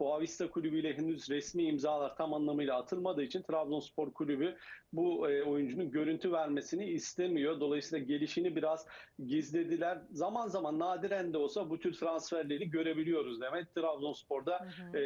Boavista Kulübü ile henüz resmi imzalar tam anlamıyla atılmadığı için Trabzonspor Kulübü bu e, oyuncunun görüntü vermesini istemiyor. Dolayısıyla gelişini biraz gizlediler. Zaman zaman nadiren de olsa bu tür transferleri görebiliyoruz demek. Trabzonspor'da e,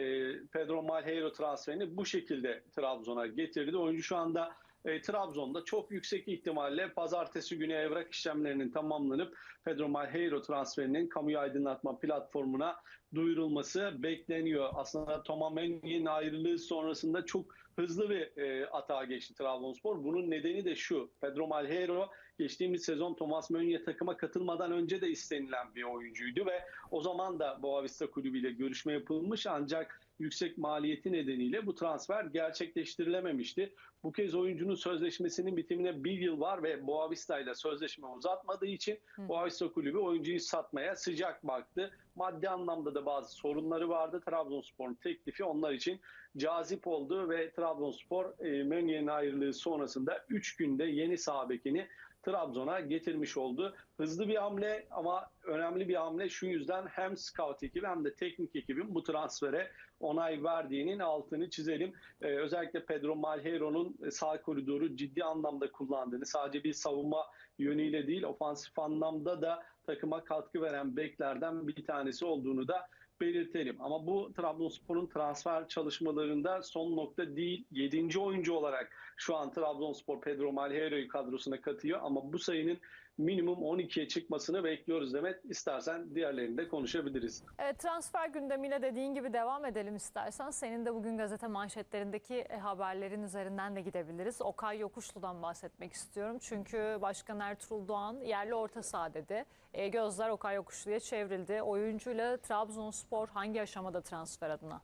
Pedro Malheiro transferini bu şekilde Trabzon'a getirdi. Oyuncu şu anda e, Trabzon'da çok yüksek ihtimalle pazartesi günü evrak işlemlerinin tamamlanıp Pedro Malheiro transferinin kamuya aydınlatma platformuna duyurulması bekleniyor. Aslında Thomas Meny'in ayrılığı sonrasında çok hızlı bir e, atağa geçti Trabzonspor. Bunun nedeni de şu. Pedro Malheiro geçtiğimiz sezon Thomas Meunier takıma katılmadan önce de istenilen bir oyuncuydu ve o zaman da Boavista Kulübü ile görüşme yapılmış ancak yüksek maliyeti nedeniyle bu transfer gerçekleştirilememişti. Bu kez oyuncunun sözleşmesinin bitimine bir yıl var ve Boavista ile sözleşme uzatmadığı için Boavista Kulübü oyuncuyu satmaya sıcak baktı. Maddi anlamda da bazı sorunları vardı. Trabzonspor'un teklifi onlar için cazip oldu ve Trabzonspor e, Meunier'in ayrılığı sonrasında 3 günde yeni sağ bekini Trabzon'a getirmiş oldu. Hızlı bir hamle ama önemli bir hamle şu yüzden hem scout ekibi hem de teknik ekibin bu transfere onay verdiğinin altını çizelim. Ee, özellikle Pedro Malheiro'nun sağ koridoru ciddi anlamda kullandığını sadece bir savunma yönüyle değil ofansif anlamda da takıma katkı veren beklerden bir tanesi olduğunu da belirtelim. Ama bu Trabzonspor'un transfer çalışmalarında son nokta değil. 7. oyuncu olarak şu an Trabzonspor Pedro Malheiro'yu kadrosuna katıyor ama bu sayının minimum 12'ye çıkmasını bekliyoruz Demet. İstersen diğerlerini de konuşabiliriz. Evet, transfer gündemiyle dediğin gibi devam edelim istersen. Senin de bugün gazete manşetlerindeki e, haberlerin üzerinden de gidebiliriz. Okay Yokuşlu'dan bahsetmek istiyorum. Çünkü Başkan Ertuğrul Doğan yerli orta saha dedi. E, gözler Okay Yokuşlu'ya çevrildi. Oyuncuyla Trabzonspor hangi aşamada transfer adına?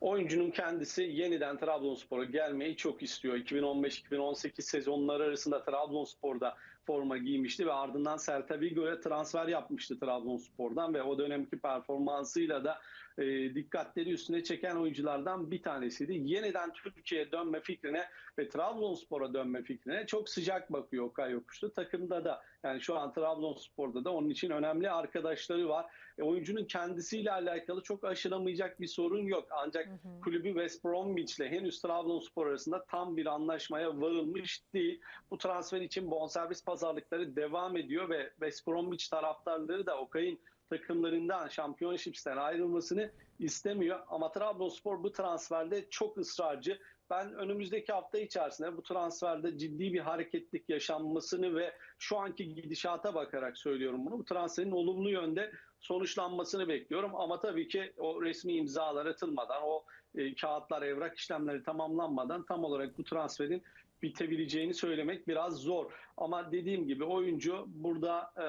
Oyuncunun kendisi yeniden Trabzonspor'a gelmeyi çok istiyor. 2015-2018 sezonları arasında Trabzonspor'da forma giymişti ve ardından Celta Vigo'ya transfer yapmıştı Trabzonspor'dan ve o dönemki performansıyla da e, dikkatleri üstüne çeken oyunculardan bir tanesiydi. Yeniden Türkiye'ye dönme fikrine ve Trabzonspor'a dönme fikrine çok sıcak bakıyor Okay Yokuşlu. Takımda da yani şu an Trabzonspor'da da onun için önemli arkadaşları var. E, oyuncunun kendisiyle alakalı çok aşılamayacak bir sorun yok. Ancak hı hı. kulübü West Bromwich ile henüz Trabzonspor arasında tam bir anlaşmaya varılmış değil. Bu transfer için bonservis pazarlıkları devam ediyor ve West Bromwich taraftarları da Okay'ın takımlarından Championship'ten ayrılmasını istemiyor. Ama Trabzonspor bu transferde çok ısrarcı. Ben önümüzdeki hafta içerisinde bu transferde ciddi bir hareketlik yaşanmasını ve şu anki gidişata bakarak söylüyorum bunu. Bu transferin olumlu yönde sonuçlanmasını bekliyorum. Ama tabii ki o resmi imzalar atılmadan, o e, kağıtlar, evrak işlemleri tamamlanmadan tam olarak bu transferin bitebileceğini söylemek biraz zor. Ama dediğim gibi oyuncu burada e,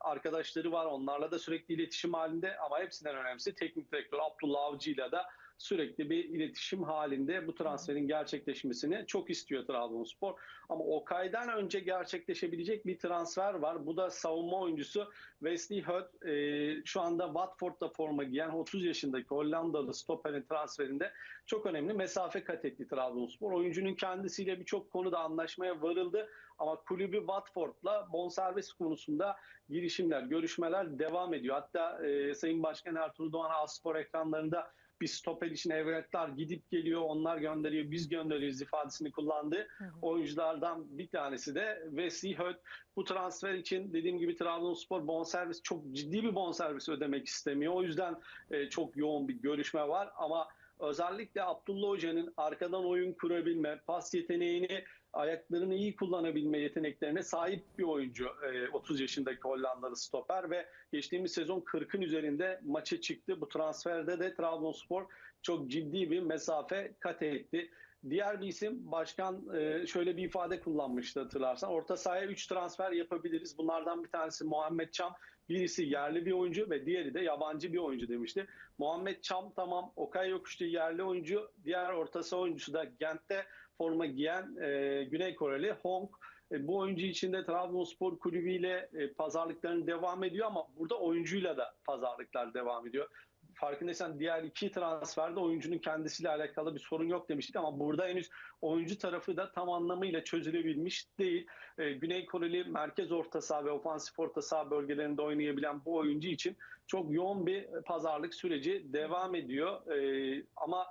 arkadaşları var. Onlarla da sürekli iletişim halinde ama hepsinden önemlisi teknik direktör Abdullah Avcı ile de sürekli bir iletişim halinde bu transferin gerçekleşmesini çok istiyor Trabzonspor. Ama Okay'dan önce gerçekleşebilecek bir transfer var. Bu da savunma oyuncusu Wesley Hood. E, şu anda Watford'da forma giyen 30 yaşındaki Hollandalı stoperin transferinde çok önemli mesafe kat etti Trabzonspor. Oyuncunun kendisiyle birçok konuda anlaşmaya varıldı ama kulübü Watford'la bonservis konusunda girişimler, görüşmeler devam ediyor. Hatta e, Sayın Başkan Ertuğrul Doğan Aspor ekranlarında bir stoper için evraklar gidip geliyor, onlar gönderiyor, biz gönderiyoruz ifadesini kullandı. Hı hı. Oyunculardan bir tanesi de Wesley Hood. Bu transfer için dediğim gibi Trabzonspor bonservis çok ciddi bir bonservis ödemek istemiyor. O yüzden e, çok yoğun bir görüşme var ama özellikle Abdullah Hoca'nın arkadan oyun kurabilme, pas yeteneğini, ayaklarını iyi kullanabilme yeteneklerine sahip bir oyuncu. 30 yaşındaki Hollandalı stoper ve geçtiğimiz sezon 40'ın üzerinde maça çıktı. Bu transferde de Trabzonspor çok ciddi bir mesafe kat etti. Diğer bir isim başkan şöyle bir ifade kullanmıştı hatırlarsan. Orta sahaya 3 transfer yapabiliriz. Bunlardan bir tanesi Muhammed Çam. Birisi yerli bir oyuncu ve diğeri de yabancı bir oyuncu demişti. Muhammed Çam tamam Okay Yokuşlu yerli oyuncu. Diğer orta saha oyuncusu da Gent'te forma giyen e, Güney Koreli Hong. E, bu oyuncu için de Trabzonspor kulübüyle e, pazarlıkların devam ediyor ama burada oyuncuyla da pazarlıklar devam ediyor. Farkındaysan diğer iki transferde oyuncunun kendisiyle alakalı bir sorun yok demiştik ama burada henüz oyuncu tarafı da tam anlamıyla çözülebilmiş değil. E, Güney Koreli merkez orta saha ve ofansif orta saha bölgelerinde oynayabilen bu oyuncu için çok yoğun bir pazarlık süreci devam ediyor. E, ama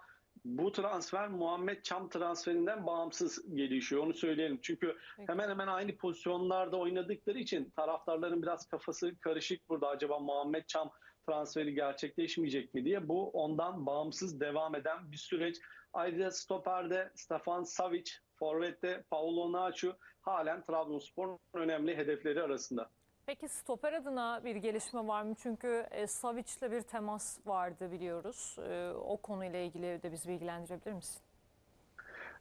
bu transfer Muhammed Çam transferinden bağımsız gelişiyor. Onu söyleyelim. Çünkü Peki. hemen hemen aynı pozisyonlarda oynadıkları için taraftarların biraz kafası karışık burada. Acaba Muhammed Çam transferi gerçekleşmeyecek mi diye. Bu ondan bağımsız devam eden bir süreç. Ayrıca stoperde Stefan Savic, forvette Paulo Nacho halen Trabzonspor'un önemli hedefleri arasında. Peki stoper adına bir gelişme var mı? Çünkü e, Savic'le bir temas vardı biliyoruz. E, o konuyla ilgili de bizi bilgilendirebilir misin?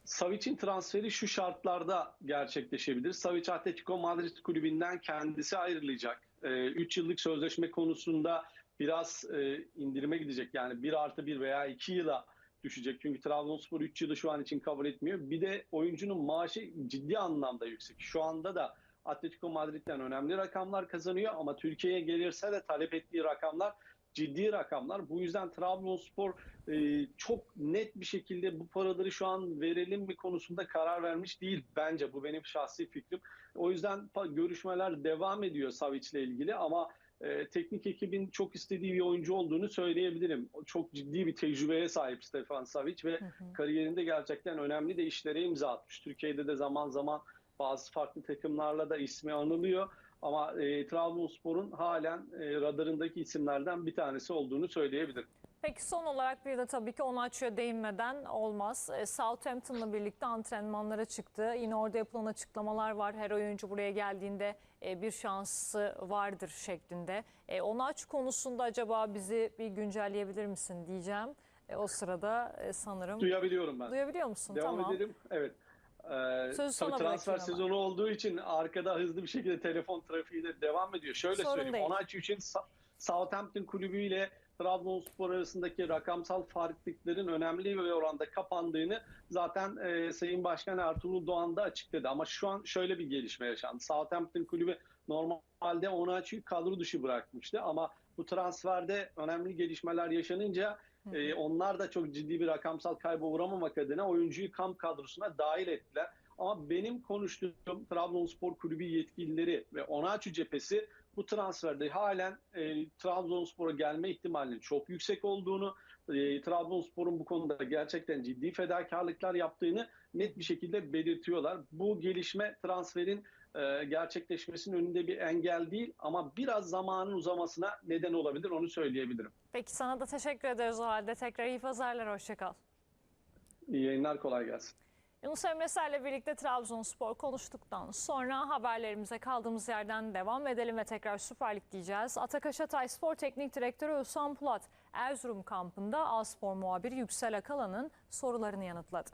Savic'in transferi şu şartlarda gerçekleşebilir. Savic Atletico Madrid kulübünden kendisi ayrılacak. 3 yıllık sözleşme konusunda biraz e, indirime gidecek. Yani 1 artı 1 veya 2 yıla düşecek. Çünkü Trabzonspor 3 yılı şu an için kabul etmiyor. Bir de oyuncunun maaşı ciddi anlamda yüksek. Şu anda da Atletico Madrid'den önemli rakamlar kazanıyor ama Türkiye'ye gelirse de talep ettiği rakamlar ciddi rakamlar. Bu yüzden Trabzonspor e, çok net bir şekilde bu paraları şu an verelim mi konusunda karar vermiş değil bence. Bu benim şahsi fikrim. O yüzden görüşmeler devam ediyor Savic'le ilgili ama e, teknik ekibin çok istediği bir oyuncu olduğunu söyleyebilirim. Çok ciddi bir tecrübeye sahip Stefan Savic ve Hı hı. kariyerinde gerçekten önemli de işlere imza atmış. Türkiye'de de zaman zaman bazı farklı takımlarla da ismi anılıyor. Ama e, Trabzonspor'un halen e, radarındaki isimlerden bir tanesi olduğunu söyleyebilirim. Peki son olarak bir de tabii ki Onaçu'ya değinmeden olmaz. E, Southampton'la birlikte antrenmanlara çıktı. Yine orada yapılan açıklamalar var. Her oyuncu buraya geldiğinde e, bir şansı vardır şeklinde. E, Onaçu konusunda acaba bizi bir güncelleyebilir misin diyeceğim. O sırada sanırım Duyabiliyorum ben. duyabiliyor musun? Devam tamam. edelim. Evet. Ee, Sözü sana transfer sezonu olduğu için arkada hızlı bir şekilde telefon trafiği de devam ediyor. Şöyle Sorun söyleyeyim. değil. İçin Southampton kulübüyle Trabzonspor arasındaki rakamsal farklılıkların önemli bir oranda kapandığını zaten e, Sayın Başkan Ertuğrul Doğan da açıkladı. Ama şu an şöyle bir gelişme yaşandı. Southampton kulübü normalde Onaçu'yu kadro dışı bırakmıştı ama bu transferde önemli gelişmeler yaşanınca e, onlar da çok ciddi bir rakamsal kayba uğramamak adına oyuncuyu kamp kadrosuna dahil ettiler. Ama benim konuştuğum Trabzonspor kulübü yetkilileri ve Onaçu cephesi bu transferde halen e, Trabzonspor'a gelme ihtimalinin çok yüksek olduğunu, e, Trabzonspor'un bu konuda gerçekten ciddi fedakarlıklar yaptığını net bir şekilde belirtiyorlar. Bu gelişme transferin e, gerçekleşmesinin önünde bir engel değil ama biraz zamanın uzamasına neden olabilir onu söyleyebilirim. Peki sana da teşekkür ederiz o halde. Tekrar iyi pazarlar, hoşçakal. İyi yayınlar kolay gelsin. Yunus Emre Ser'le birlikte Trabzonspor konuştuktan sonra haberlerimize kaldığımız yerden devam edelim ve tekrar Süper Lig diyeceğiz. Atakaş Hatay Spor Teknik Direktörü Özhan Pulat, Erzurum kampında A-Spor muhabiri Yüksel Akalan'ın sorularını yanıtladı.